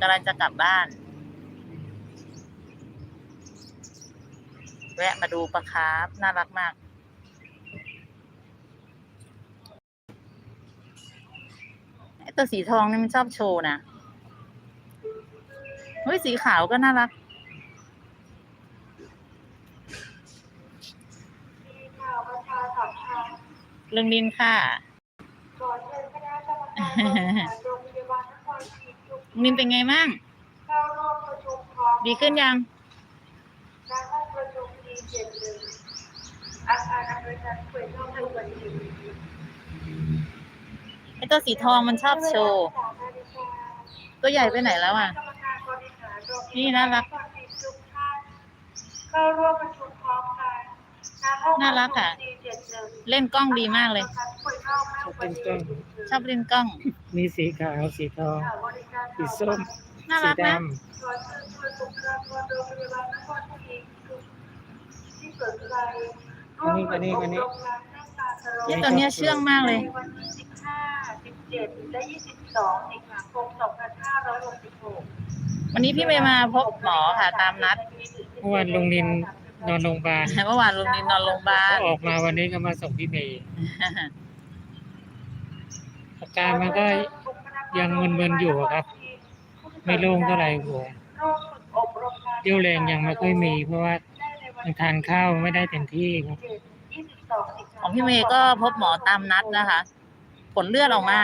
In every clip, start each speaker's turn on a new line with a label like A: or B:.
A: กำลังจะกลับบ้าน แวะมาดูปลาคาร์ฟน่ารักมาก ไอตัวสีทองนี่มันชอบโชว์นะ เฮ้ย สีขาวก็น่ารัก เรื่องดินค่ะ
B: ขอเชิญคณะกรรมการโรงพยาบาลนครศรี ทุก
A: นินเป็นไงบ้าง
B: เข้าร่วมประชุมพร้อม
A: ดีขึ้นยัง
B: ณห้องประชุม D71 อาคารอำนวยการป่วยนอกในวันที่
A: ไอตัวสีทองมันชอบโชว์ ตัวใหญ่ไปไหนแล้วอะ
B: กรรมการบริหารโรงพยาบาล
A: นี่น่ารัก
B: ครศรีทุกท่านเข้าร่วมประชุมพร้อมกันณห้อง
A: น่ารักอะ
B: ปชุม D71
A: เล่นกล้องดีมากเลย
B: ป่วยน อกในวันที่
A: ชอบเล่นกล้อง
C: มีสีขาว สีทอง
B: บริการ
C: สีส้ม
A: น่า
C: สี
A: รัก
C: ด
A: นะ
B: ขอเชิญชวนบุคลากรโรงพยาบาลนครศรีทุกที่สนใจร่วมเปิดอบรมงานเรื่องการสโล
A: นี่ตัวเนี้ยเชื่องมากเลย
B: ในวันที่ 15 17 และ 22สิงหาคม2566
A: วันนี้พี่เมย์มาพบหมอค่ะตามนัดำ
C: เมื่อวานลุงนินนอนโรงพยาบาล
A: เมื่อวานลุงนินนอนโรงพยาบา
C: พ
A: ล
C: อออกมาวันนี้ก็มาส่งพี่เมย์อา การมันก็ยังมึนๆอยู่ครับ ไม่โล่งเท่าไหร่หัวเรี่ยวแรงยังไม่ค่อยมี เพราะว่ายังทานข้าวไม่ได้เต็มที่ครับ
A: ของพี่เมย์ก็พบหมอตามนัดนะคะ ผลเลือดออกมา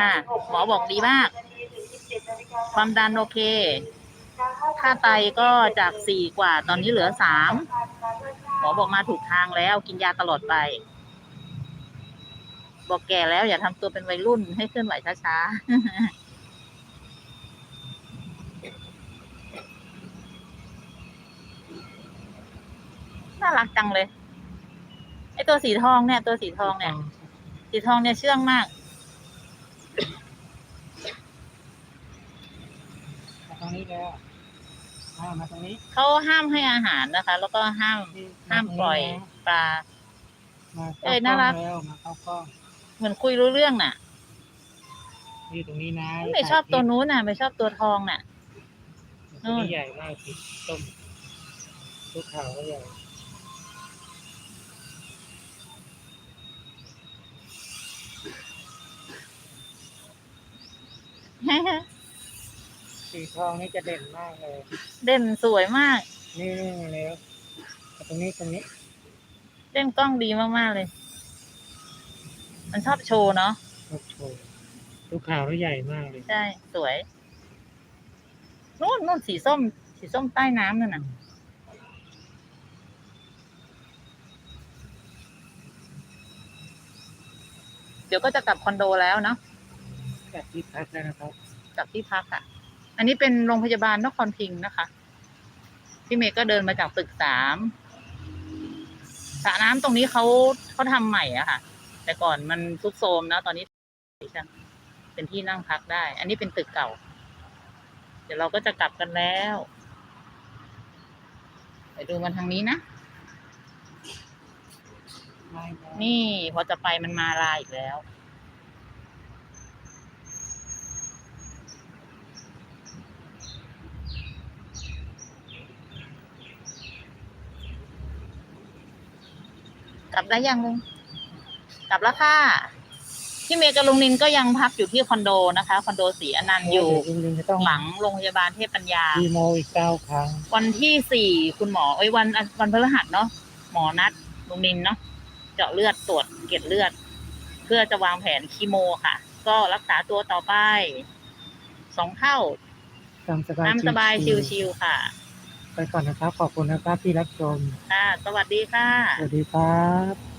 A: หมอบอกดีมาก ความดันโอเค ค่าไตก็จากสี่กว่าตอนนี้เหลือสามหมอบอกมาถูกทางแล้วกินยาตลอดไป บอกแก่แล้วอย่าทำตัวเป็นวัยรุ่นให้เคลื่อนไหวช้าๆน่ารักจังเลย ไอตัวสีทองเนี่ย ตัวสีทองเนี่ย สีทองเนี่ยเชื่องมาก
C: มาตรงนี้แล้วอ่ามาตรงนี้
A: เขาห้ามให้อาหารนะคะ แล้วก็ห้ามห้ามปล่อยปลา
C: มา
A: เอ้
C: เข้ายกล้
A: น่ารั
C: อกงแล้วมาเข้ากล้อง
A: เหมือนคุยรู้เรื่องน่ะ
C: นี่ตรงนี้นะ
A: ไม่ชอบตัวนู้นน่ะ ไม่ชอบตัวทองน่ะ
C: ตัวนี้ใหญ่มากสีส้มตัวขาวก็ใหญ่สีทองนี่จะเด่นมากเลย
A: เด่นสวยมาก
C: นี่นี่มาแล้วตรงนี้ตรงนี้
A: เล่นกล้องดีมาก ๆ เลย มันชอบโชว์เนาะ
C: โอ้โหตัวขาวแล้วใหญ่มากเลย
A: ใช่ สวยนู่นนู่นสีส้ม สีส้มใต้น้ำนั่นน่ะเดี๋ยวก็จะกลับคอนโดแล้วเนาะ
C: จากที่พักแล้วนะครับ
A: กลับที่พักอะ่ะ อันนี้เป็นโรงพยาบาลนครพิงค์นะคะ พี่เมย์ก็เดินมาจากตึกสามสระน้ำตรงนี้เขาเขาทำใหม่อะค่ะ แต่ก่อนมันทุดโทรมนะ ตอนนี้เป็นที่นั่งพักได้ อันนี้เป็นตึกเก่า เดี๋ยวเราก็จะกลับกันแล้วไปดูมันทางนี้นะ นี่พอจะไปมันมาลายอีกแล้ว กลับได้ยังลุง กลับแล้วค่ะพี่เมย์กับลุงนินก็ยังพักอยู่ที่คอนโดนะคะคอนโดสีอนันต์อยู่
C: จริงๆจะต้อง
A: หลังโรงพยาบาลเทพปัญญา
C: คีโมอีกเก้าครั้ง
A: วันที่สี่คุณหมอไอ้ยวันวันพฤหัสเนาะหมอนัดลุงนินเนาะเจาะเลือดตรวจเกล็ดเลือด เพื่อจะวางแผนคีโมค่ะ ก็รักษาตัวต่อไปสองเท่า
C: ตามสบาย
A: น้ำสบายชิวๆค่ะ
C: ไปก่อนนะครับ ขอบคุณนะครับที่รับชม
A: ค่ะ สวัสดีค่ะ
C: สวัสดีครับ